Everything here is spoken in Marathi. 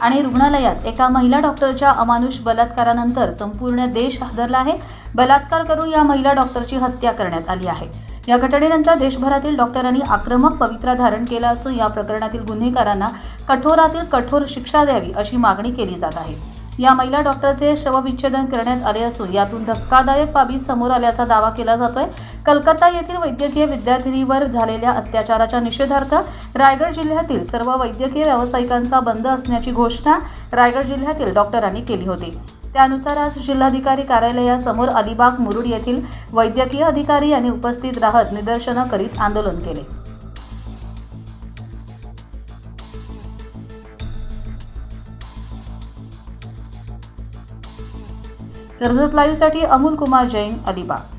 आणि रुग्णालयात एका महिला डॉक्टरच्या अमानुष बलात्कारानंतर संपूर्ण देश हादरला आहे. बलात्कार करून या महिला डॉक्टरची हत्या करण्यात आली आहे. या घटनेनंतर देशभरातील डॉक्टरांनी आक्रमक पवित्रा धारण केला असून या प्रकरणातील गुन्हेगारांना कठोरातील कठोर शिक्षा द्यावी अशी मागणी केली जात आहे. या महिला डॉक्टरचे शवविच्छेदन करण्यात आले असून यातून धक्कादायक बाबी समोर आल्याचा दावा केला जातोय. कलकत्ता येथील वैद्यकीय विद्यार्थिनीवर झालेल्या अत्याचाराच्या निषेधार्थ रायगड जिल्ह्यातील सर्व वैद्यकीय व्यावसायिकांचा बंद असण्याची घोषणा रायगड जिल्ह्यातील डॉक्टरांनी केली होती. त्यानुसार आज जिल्हाधिकारी कार्यालयासमोर अलिबाग मुरुड येथील वैद्यकीय अधिकारी यांनी उपस्थित राहत निदर्शनं करीत आंदोलन केले. कर्जत लाईव्हसाठी अमोल कुमार जैन अलिबाग.